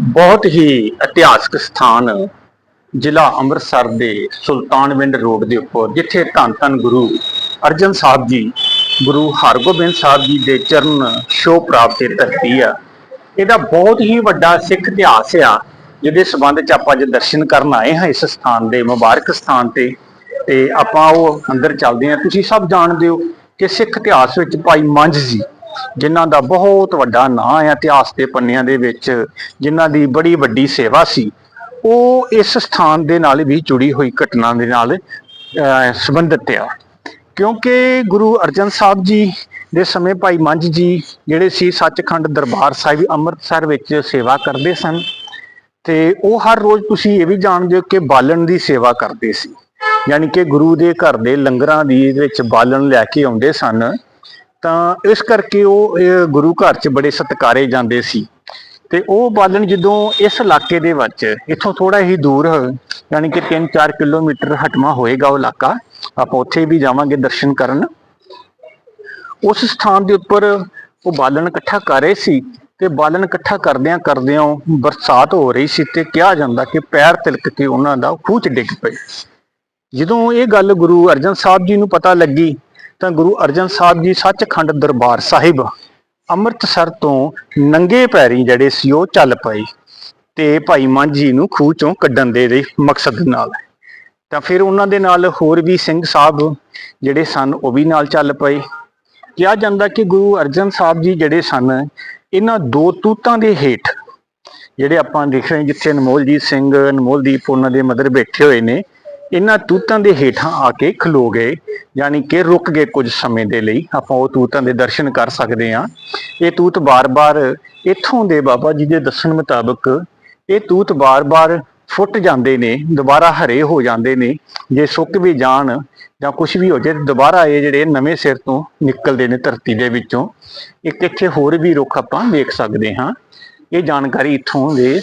ਬਹੁਤ ਹੀ ਇਤਿਹਾਸਕ ਸਥਾਨ ਜ਼ਿਲ੍ਹਾ ਅੰਮ੍ਰਿਤਸਰ ਦੇ ਸੁਲਤਾਨਵਿੰਡ ਰੋਡ ਦੇ ਉੱਪਰ, ਜਿੱਥੇ ਧੰਨ ਧੰਨ ਗੁਰੂ ਅਰਜਨ ਸਾਹਿਬ ਜੀ, ਗੁਰੂ ਹਰਗੋਬਿੰਦ ਸਾਹਿਬ ਜੀ ਦੇ ਚਰਨ ਛੋਹ ਪ੍ਰਾਪਤ ਦੀ ਧਰਤੀ ਆ। ਇਹਦਾ ਬਹੁਤ ਹੀ ਵੱਡਾ ਸਿੱਖ ਇਤਿਹਾਸ ਆ, ਜਿਹਦੇ ਸਬੰਧ ਚ ਆਪਾਂ ਅੱਜ ਦਰਸ਼ਨ ਕਰਨ ਆਏ ਹਾਂ ਇਸ ਸਥਾਨ ਦੇ ਮੁਬਾਰਕ ਸਥਾਨ ਤੇ। ਤੇ ਆਪਾਂ ਉਹ ਅੰਦਰ ਚੱਲਦੇ ਹਾਂ। ਤੁਸੀਂ ਸਭ ਜਾਣਦੇ ਹੋ ਕਿ ਸਿੱਖ ਇਤਿਹਾਸ ਵਿੱਚ ਭਾਈ ਮੰਝ ਜੀ ਜਿਨ੍ਹਾਂ ਦਾ ਬਹੁਤ ਵੱਡਾ ਨਾਂ ਹੈ ਇਤਿਹਾਸ ਦੇ ਪੰਨਿਆਂ ਦੇ ਵਿੱਚ ਜਿਨ੍ਹਾਂ ਦੀ ਬੜੀ ਵੱਡੀ ਸੇਵਾ ਸੀ ਉਹ ਇਸ ਸਥਾਨ ਦੇ ਨਾਲ ਵੀ ਜੁੜੀ ਹੋਈ ਘਟਨਾ ਦੇ ਨਾਲ ਅਹ, ਸੰਬੰਧਿਤ ਆ। ਕਿਉਂਕਿ ਗੁਰੂ ਅਰਜਨ ਸਾਹਿਬ ਜੀ ਦੇ ਸਮੇਂ ਭਾਈ ਮੰਝ ਜੀ ਜਿਹੜੇ ਸੀ ਸੱਚਖੰਡ ਦਰਬਾਰ ਸਾਹਿਬ ਅੰਮ੍ਰਿਤਸਰ ਵਿੱਚ ਸੇਵਾ ਕਰਦੇ ਸਨ ਤੇ ਉਹ ਹਰ ਰੋਜ਼ ਤੁਸੀਂ ਇਹ ਵੀ ਜਾਣਦੇ ਹੋ ਕਿ ਬਾਲਣ ਦੀ ਸੇਵਾ ਕਰਦੇ ਸੀ। ਯਾਨੀ ਕਿ ਗੁਰੂ ਦੇ ਘਰ ਦੇ ਲੰਗਰਾਂ ਦੀ ਵਿੱਚ ਬਾਲਣ ਲੈ ਕੇ ਆਉਂਦੇ ਸਨ। ਤਾਂ ਇਸ ਕਰਕੇ ਉਹ ਗੁਰੂ ਘਰ 'ਚ ਬੜੇ ਸਤਿਕਾਰੇ ਜਾਂਦੇ ਸੀ। ਤੇ ਉਹ ਬਾਲਣ ਜਦੋਂ ਇਸ ਇਲਾਕੇ ਦੇ ਵਿੱਚ, ਇੱਥੋਂ ਥੋੜਾ ਹੀ ਦੂਰ, ਯਾਨੀ ਕਿ 3-4 ਕਿਲੋਮੀਟਰ ਹਟਵਾ ਹੋਏਗਾ ਉਹ ਇਲਾਕਾ, ਆਪਾਂ ਉੱਥੇ ਵੀ ਜਾਵਾਂਗੇ ਦਰਸ਼ਨ ਕਰਨ। ਉਸ ਸਥਾਨ ਦੇ ਉੱਪਰ ਉਹ ਬਾਲਣ ਇਕੱਠਾ ਕਰ ਰਹੇ ਸੀ ਤੇ ਬਾਲਣ ਇਕੱਠਾ ਕਰਦਿਆਂ ਕਰਦਿਆਂ ਬਰਸਾਤ ਹੋ ਰਹੀ ਸੀ ਤੇ ਕਿਹਾ ਜਾਂਦਾ ਕਿ ਪੈਰ ਤਿਲਕ ਕੇ ਉਹਨਾਂ ਦਾ ਖੂਹ 'ਚ ਡਿੱਗ ਪਏ। ਜਦੋਂ ਇਹ ਗੱਲ ਗੁਰੂ ਅਰਜਨ ਸਾਹਿਬ ਜੀ ਨੂੰ ਪਤਾ ਲੱਗੀ ਤਾਂ ਗੁਰੂ ਅਰਜਨ ਸਾਹਿਬ ਜੀ ਸੱਚਖੰਡ ਦਰਬਾਰ ਸਾਹਿਬ ਅੰਮ੍ਰਿਤਸਰ ਤੋਂ ਨੰਗੇ ਪੈਰੀ ਜਿਹੜੇ ਸੀ ਉਹ ਚੱਲ ਪਏ ਤੇ ਭਾਈ ਮੰਝ ਨੂੰ ਖੂਹ ਚੋਂ ਕੱਢਣ ਦੇ ਦੇ ਮਕਸਦ ਨਾਲ। ਤਾਂ ਫਿਰ ਉਹਨਾਂ ਦੇ ਨਾਲ ਹੋਰ ਵੀ ਸਿੰਘ ਸਾਹਿਬ ਜਿਹੜੇ ਸਨ ਉਹ ਵੀ ਨਾਲ ਚੱਲ ਪਏ। ਕਿਹਾ ਜਾਂਦਾ ਕਿ ਗੁਰੂ ਅਰਜਨ ਸਾਹਿਬ ਜੀ ਜਿਹੜੇ ਸਨ, ਇਹਨਾਂ ਦੋ ਤੂਤਾਂ ਦੇ ਹੇਠ ਜਿਹੜੇ ਆਪਾਂ ਦੇਖ ਰਹੇ ਜਿੱਥੇ ਅਨਮੋਲਜੀਤ ਸਿੰਘ, ਅਨਮੋਲਦੀਪ ਉਹਨਾਂ ਦੇ ਮਦਰ ਬੈਠੇ ਹੋਏ ਨੇ ਇਹਨਾਂ ਤੂਤਾਂ ਦੇ ਹੇਠਾਂ ਆ ਕੇ ਖਲੋ ਗਏ, ਯਾਨੀ ਕਿ ਰੁਕ ਗਏ ਕੁਝ ਸਮੇਂ ਦੇ ਲਈ। ਆਪਾਂ ਉਹ ਤੂਤਾਂ ਦੇ ਦਰਸ਼ਨ ਕਰ ਸਕਦੇ ਹਾਂ। ਇਹ ਤੂਤ ਬਾਰ-ਬਾਰ ਇੱਥੋਂ ਦੇ ਬਾਬਾ ਜੀ ਦੇ ਦੱਸਣ ਮੁਤਾਬਕ ਇਹ ਤੂਤ ਬਾਰ-ਬਾਰ ਫੁੱਟ ਜਾਂਦੇ ਨੇ, ਦੁਬਾਰਾ ਹਰੇ ਹੋ ਜਾਂਦੇ ਨੇ। ਜੇ ਸੁੱਕ ਵੀ ਜਾਣ ਜਾਂ ਕੁਝ ਵੀ ਹੋ ਜਾਏ ਤੇ ਦੁਬਾਰਾ ਇਹ ਜਿਹੜੇ ਨਵੇਂ ਸਿਰ ਤੋਂ ਨਿਕਲਦੇ ਨੇ ਧਰਤੀ ਦੇ ਵਿੱਚੋਂ, ਇੱਕ ਇੱਥੇ ਹੋਰ ਵੀ ਰੁੱਖ ਆਪਾਂ ਵੇਖ ਸਕਦੇ ਹਾਂ। ਇਹ ਜਾਣਕਾਰੀ ਇੱਥੋਂ ਦੇ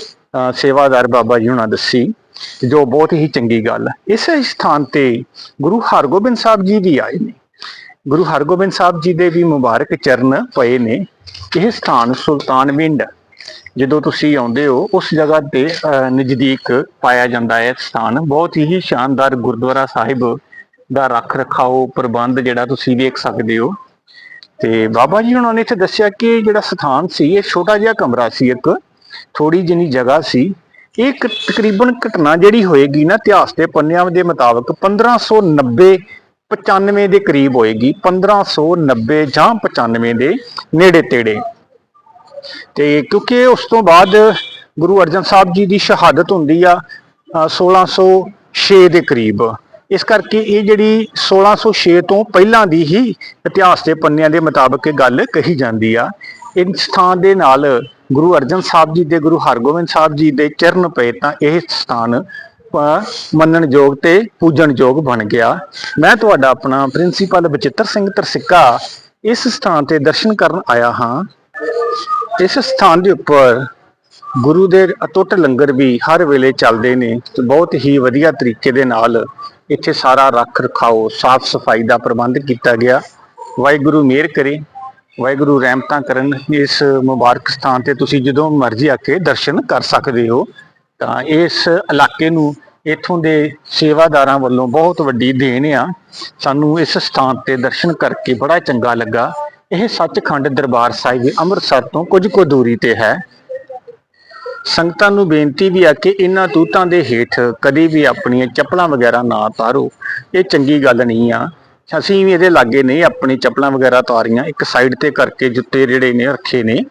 ਸੇਵਾਦਾਰ ਬਾਬਾ ਜੀ ਹੁਣਾਂ ਦੱਸੀ। ਜੋ ਬਹੁਤ ਹੀ ਚੰਗੀ ਗੱਲ ਹੈ। ਇਸੇ ਸਥਾਨ ਤੇ ਗੁਰੂ ਹਰਗੋਬਿੰਦ ਸਾਹਿਬ ਜੀ ਵੀ ਆਏ ਨੇ। ਗੁਰੂ ਹਰਗੋਬਿੰਦ ਸਾਹਿਬ ਜੀ ਦੇ ਵੀ ਮੁਬਾਰਕ ਚਰਨ ਪਏ ਨੇ। ਇਹ ਸਥਾਨ ਸੁਲਤਾਨਵਿੰਡ ਜਦੋਂ ਤੁਸੀਂ ਆਉਂਦੇ ਹੋ ਉਸ ਜਗ੍ਹਾ ਤੇ ਅਹ, ਨਜ਼ਦੀਕ ਪਾਇਆ ਜਾਂਦਾ ਹੈ ਸਥਾਨ। ਬਹੁਤ ਹੀ ਸ਼ਾਨਦਾਰ ਗੁਰਦੁਆਰਾ ਸਾਹਿਬ ਦਾ ਰੱਖ ਰਖਾਓ ਪ੍ਰਬੰਧ ਜਿਹੜਾ ਤੁਸੀਂ ਵੇਖ ਸਕਦੇ ਹੋ। ਤੇ ਬਾਬਾ ਜੀ ਉਹਨਾਂ ਨੇ ਇੱਥੇ ਦੱਸਿਆ ਕਿ ਜਿਹੜਾ ਸਥਾਨ ਸੀ ਇਹ ਛੋਟਾ ਜਿਹਾ ਕਮਰਾ ਸੀ ਇੱਕ। ਥੋੜੀ ਜਿਹੀ ਜਗ੍ਹਾ ਸੀ। ਇਹ ਕ- ਤਕਰੀਬਨ ਘਟਨਾ ਜਿਹੜੀ ਹੋਏਗੀ ਨਾ ਇਤਿਹਾਸ ਦੇ ਪੰਨਿਆਂ ਦੇ ਮੁਤਾਬਕ 1590 95 ਦੇ ਕਰੀਬ ਹੋਏਗੀ 1590 ਜਾਂ 95 ਦੇ ਨੇੜੇ ਤੇੜੇ। ਤੇ ਕਿਉਂਕਿ ਉਸ ਤੋਂ ਬਾਅਦ ਗੁਰੂ ਅਰਜਨ ਸਾਹਿਬ ਜੀ ਦੀ ਸ਼ਹਾਦਤ ਹੁੰਦੀ ਆ ਅ, 1606 ਦੇ ਕਰੀਬ। ਇਸ ਕਰਕੇ ਇਹ ਜਿਹੜੀ 1606 ਤੋਂ ਪਹਿਲਾਂ ਦੀ ਹੀ ਇਤਿਹਾਸ ਦੇ ਪੰਨਿਆਂ ਦੇ ਮੁਤਾਬਕ ਇਹ ਗੱਲ ਕਹੀ ਜਾਂਦੀ ਆ। ਇਸ ਸਥਾਨ ਦੇ ਨਾਲ ਗੁਰੂ ਅਰਜਨ ਸਾਹਿਬ ਜੀ ਦੇ ਗੁਰੂ ਹਰਗੋਬਿੰਦ ਸਾਹਿਬ ਜੀ ਦੇ ਚਰਨ ਪਏ ਤਾਂ ਇਹ ਸਥਾਨ ਅ, ਮੰਨਣਯੋਗ ਤੇ ਪੂਜਣਯੋਗ ਬਣ ਗਿਆ। ਮੈਂ ਤੁਹਾਡਾ ਆਪਣਾ ਪ੍ਰਿੰਸੀਪਲ ਬਚਿੱਤਰ ਸਿੰਘ ਤਰਸਿੱਕਾ ਇਸ ਸਥਾਨ ਤੇ ਦਰਸ਼ਨ ਕਰਨ ਆਇਆ ਹਾਂ। ਇਸ ਸਥਾਨ ਦੇ ਉੱਪਰ ਗੁਰੂ ਦੇ ਅਟੁੱਟ ਲੰਗਰ ਵੀ ਹਰ ਵੇਲੇ ਚੱਲਦੇ ਨੇ। ਤੇ ਬਹੁਤ ਹੀ ਵਧੀਆ ਤਰੀਕੇ ਦੇ ਨਾਲ ਇੱਥੇ ਸਾਰਾ ਰੱਖ ਰਖਾਓ ਸਾਫ਼ ਸਫ਼ਾਈ ਦਾ ਪ੍ਰਬੰਧ ਕੀਤਾ ਗਿਆ। ਵਾਹਿਗੁਰੂ ਮਿਹਰ ਕਰੇ। ਵਾਹਿਗੁਰੂ, ਰਹਿਮਤਾਂ ਕਰਨ ਇਸ ਮੁਬਾਰਕ ਸਥਾਨ ਤੇ ਤੁਸੀਂ ਜਦੋਂ ਮਰਜ਼ੀ ਆ ਕੇ ਦਰਸ਼ਨ ਕਰ ਸਕਦੇ ਹੋ। ਤਾਂ ਇਸ ਇਲਾਕੇ ਨੂੰ ਇੱਥੋਂ ਦੇ ਸੇਵਾਦਾਰਾਂ ਵੱਲੋਂ ਬਹੁਤ ਵੱਡੀ ਦੇਣ ਆ। ਸਾਨੂੰ ਇਸ ਸਥਾਨ ਤੇ ਦਰਸ਼ਨ ਕਰਕੇ ਬੜਾ ਚੰਗਾ ਲੱਗਾ। ਇਹ ਸੱਚਖੰਡ ਦਰਬਾਰ ਸਾਹਿਬ ਅੰਮ੍ਰਿਤਸਰ ਤੋਂ ਕੁਝ ਕੁ ਦੂਰੀ ਤੇ ਹੈ। ਸੰਗਤਾਂ ਨੂੰ ਬੇਨਤੀ ਵੀ ਆ ਕਿ ਇਹਨਾਂ ਤੂਤਾਂ ਦੇ ਹੇਠ ਕਦੀ ਵੀ ਆਪਣੀਆਂ ਚੱਪਲਾਂ ਵਗੈਰਾ ਨਾ ਤਾਰੋ। ਇਹ ਚੰਗੀ ਗੱਲ ਨਹੀਂ ਆ। ਅਸੀਂ ਵੀ ਇਹਦੇ ਲਾਗੇ ਨੇ, ਆਪਣੀ ਚੱਪਲਾਂ ਵਗੈਰਾ ਤਾਰੀਆਂ, ਇੱਕ ਸਾਈਡ ਤੇ ਕਰਕੇ ਜੁੱਤੇ ਜਿਹੜੇ ਨੇ ਰੱਖੇ ਨੇ।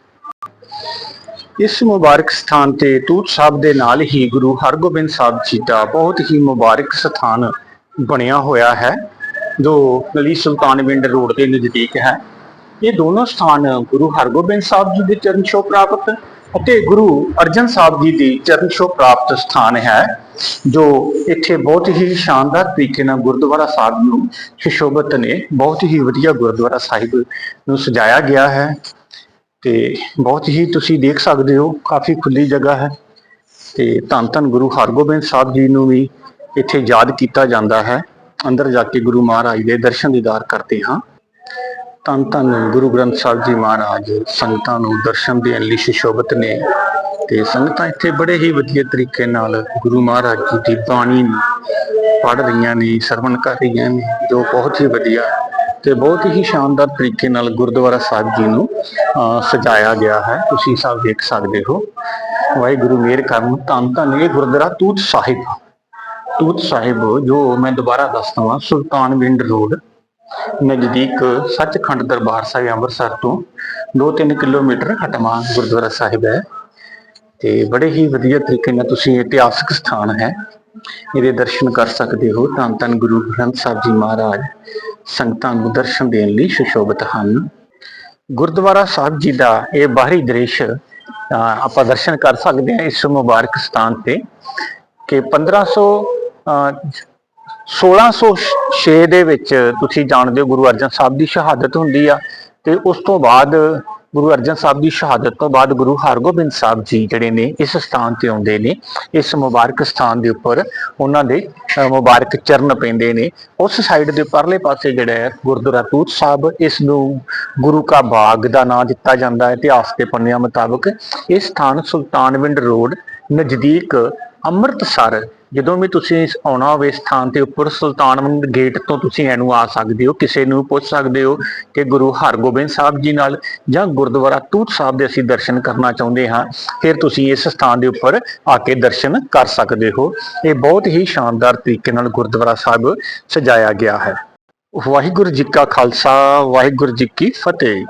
ਇਸ ਮੁਬਾਰਕ ਸਥਾਨ ਤੇ ਤੂਤ ਸਾਹਿਬ ਦੇ ਨਾਲ ਹੀ ਗੁਰੂ ਹਰਗੋਬਿੰਦ ਸਾਹਿਬ ਜੀ ਦਾ ਬਹੁਤ ਹੀ ਮੁਬਾਰਕ ਸਥਾਨ ਬਣਿਆ ਹੋਇਆ ਹੈ। ਜੋ ਗਲੀ ਸੁਲਤਾਨਵਿੰਡ ਰੋਡ ਦੇ ਨਜ਼ਦੀਕ ਹੈ। ਇਹ ਦੋਨੋਂ ਸਥਾਨ ਗੁਰੂ ਹਰਗੋਬਿੰਦ ਸਾਹਿਬ ਜੀ ਦੇ ਚਰਨ ਛੋਹ ਪ੍ਰਾਪਤ ਅਤੇ ਗੁਰੂ ਅਰਜਨ ਸਾਹਿਬ ਜੀ ਦੀ ਚਰਨ ਛੋਹ ਪ੍ਰਾਪਤ ਸਥਾਨ ਹੈ, ਜੋ ਇੱਥੇ ਬਹੁਤ ਹੀ ਸ਼ਾਨਦਾਰ ਤਰੀਕੇ ਨਾਲ ਗੁਰਦੁਆਰਾ ਸਾਹਿਬ ਨੂੰ ਸੁਸ਼ੋਭਿਤ ਨੇ, ਬਹੁਤ ਹੀ ਵਧੀਆ ਗੁਰਦੁਆਰਾ ਸਾਹਿਬ ਨੂੰ ਸਜਾਇਆ ਗਿਆ ਹੈ ਤੇ ਬਹੁਤ ਹੀ ਤੁਸੀਂ ਦੇਖ ਸਕਦੇ ਹੋ, ਕਾਫੀ ਖੁੱਲੀ ਜਗ੍ਹਾ ਹੈ ਤੇ ਧੰਨ ਧੰਨ ਗੁਰੂ ਹਰਗੋਬਿੰਦ ਸਾਹਿਬ ਜੀ ਨੂੰ ਵੀ ਇੱਥੇ ਯਾਦ ਕੀਤਾ ਜਾਂਦਾ ਹੈ, ਅੰਦਰ ਜਾ ਕੇ ਗੁਰੂ ਮਹਾਰਾਜ ਦੇ ਦਰਸ਼ਨ ਦੀਦਾਰ ਕਰਦੇ ਹਾਂ। ਧੰਨ ਧੰਨ ਗੁਰੂ ਗ੍ਰੰਥ ਸਾਹਿਬ ਜੀ ਮਹਾਰਾਜ, ਸੰਗਤਾਂ ਨੂੰ ਦਰਸ਼ਨ ਦੇਣ ਲਈ ਸੁਸ਼ੋਭਿਤ ਨੇ ਤੇ ਸੰਗਤਾਂ ਇੱਥੇ ਬੜੇ ਹੀ ਵਧੀਆ ਤਰੀਕੇ ਨਾਲ ਗੁਰੂ ਮਹਾਰਾਜ ਜੀ ਦੀ ਬਾਣੀ ਨੂੰ ਪੜ੍ਹ ਰਹੀਆਂ ਨੇ, ਸਰਵਣ ਕਰ ਰਹੀਆਂ ਨੇ, ਜੋ ਬਹੁਤ ਹੀ ਵਧੀਆ ਤੇ ਬਹੁਤ ਹੀ ਸ਼ਾਨਦਾਰ ਤਰੀਕੇ ਨਾਲ ਗੁਰਦੁਆਰਾ ਸਾਹਿਬ ਜੀ ਨੂੰ ਸਜਾਇਆ ਗਿਆ ਹੈ। ਤੁਸੀਂ ਸਭ ਦੇਖ ਸਕਦੇ ਹੋ। ਵਾਹਿਗੁਰੂ ਮੇਰ ਕਰਨ ਧੰਨ ਧੰਨ ਇਹ ਗੁਰਦੁਆਰਾ ਤੂਤ ਸਾਹਿਬ ਤੂਤ ਸਾਹਿਬ ਜੋ ਮੈਂ ਦੁਬਾਰਾ ਦੱਸਦਾ ਹਾਂ ਸੁਲਤਾਨਵਿੰਡ ਰੋਡ ਨਜ਼ਦੀਕ ਸੱਚਖੰਡ ਦਰਬਾਰ ਸਾਹਿਬ ਅੰਮ੍ਰਿਤਸਰ ਤੋਂ 2-3 ਕਿਲੋਮੀਟਰ ਹਟਵਾ ਗੁਰਦੁਆਰਾ ਸਾਹਿਬ ਹੈ ਤੇ ਬੜੇ ਹੀ ਵਧੀਆ ਤਰੀਕੇ ਨਾਲ ਤੁਸੀਂ ਇਤਿਹਾਸਕ ਸਥਾਨ ਹੈ। ਇਹਦੇ ਦਰਸ਼ਨ ਕਰ ਸਕਦੇ ਹੋ। ਧੰਨ ਧੰਨ ਗੁਰੂ ਗ੍ਰੰਥ ਸਾਹਿਬ ਜੀ ਮਹਾਰਾਜ ਸੰਗਤਾਂ ਨੂੰ ਦਰਸ਼ਨ ਦੇਣ ਲਈ ਸੁਸ਼ੋਭਿਤ ਹਨ। ਗੁਰਦੁਆਰਾ ਸਾਹਿਬ ਜੀ ਦਾ ਇਹ ਬਾਹਰੀ ਦ੍ਰਿਸ਼ ਅ, ਆਪਾਂ ਦਰਸ਼ਨ ਕਰ ਸਕਦੇ ਹਾਂ ਇਸ ਮੁਬਾਰਕ ਸਥਾਨ ਤੇ ਕਿ 1500 ਅ, 1606 ਦੇ ਵਿੱਚ ਤੁਸੀਂ ਜਾਣਦੇ ਹੋ ਗੁਰੂ ਅਰਜਨ ਸਾਹਿਬ ਦੀ ਸ਼ਹਾਦਤ ਹੁੰਦੀ ਆ ਤੇ ਉਸ ਤੋਂ ਬਾਅਦ ਗੁਰੂ ਅਰਜਨ ਸਾਹਿਬ ਦੀ ਸ਼ਹਾਦਤ ਤੋਂ ਬਾਅਦ ਗੁਰੂ ਹਰਗੋਬਿੰਦ ਸਾਹਿਬ ਜੀ ਜਿਹੜੇ ਨੇ ਇਸ ਸਥਾਨ ਤੇ ਆਉਂਦੇ ਨੇ ਇਸ ਮੁਬਾਰਕ ਸਥਾਨ ਦੇ ਉੱਪਰ ਉਹਨਾਂ ਦੇ ਅ, ਮੁਬਾਰਕ ਚਰਨ ਪੈਂਦੇ ਨੇ। ਉਸ ਸਾਈਡ ਦੇ ਪਰਲੇ ਪਾਸੇ ਜਿਹੜਾ ਹੈ ਗੁਰਦੁਆਰਾ ਤੂਤ ਸਾਹਿਬ ਇਸ ਨੂੰ ਗੁਰੂ ਕਾ ਬਾਗ ਦਾ ਨਾਮ ਦਿੱਤਾ ਜਾਂਦਾ ਹੈ। ਇਤਿਹਾਸ ਦੇ ਪੰਨਿਆਂ ਮੁਤਾਬਕ ਇਹ ਸਥਾਨ ਸੁਲਤਾਨਵਿੰਡ ਰੋਡ ਨਜ਼ਦੀਕ ਅੰਮ੍ਰਿਤਸਰ, ਜਦੋਂ ਵੀ ਤੁਸੀਂ ਆਉਣਾ ਹੋਵੇ ਸਥਾਨ ਤੇ ਉੱਪਰ ਸੁਲਤਾਨਵਿੰਡ ਗੇਟ ਤੋਂ ਤੁਸੀਂ ਇਹਨੂੰ ਆ ਸਕਦੇ ਹੋ, ਕਿਸੇ ਨੂੰ ਪੁੱਛ ਸਕਦੇ ਹੋ ਕਿ ਗੁਰੂ ਹਰਗੋਬਿੰਦ ਸਾਹਿਬ ਜੀ ਨਾਲ ਜਾਂ ਗੁਰਦੁਆਰਾ ਤੂਤ ਸਾਹਿਬ ਦੇ ਅਸੀਂ ਦਰਸ਼ਨ ਕਰਨਾ ਚਾਹੁੰਦੇ ਹਾਂ, ਫਿਰ ਤੁਸੀਂ ਇਸ ਸਥਾਨ ਦੇ ਉੱਪਰ ਆ ਕੇ ਦਰਸ਼ਨ ਕਰ ਸਕਦੇ ਹੋ। ਇਹ ਬਹੁਤ ਹੀ ਸ਼ਾਨਦਾਰ ਤਰੀਕੇ ਨਾਲ ਗੁਰਦੁਆਰਾ ਸਾਹਿਬ ਸਜਾਇਆ ਗਿਆ ਹੈ। ਵਾਹਿਗੁਰੂ ਜੀ ਕਾ ਖਾਲਸਾ, ਵਾਹਿਗੁਰੂ ਜੀ ਕੀ ਫਤਿਹ।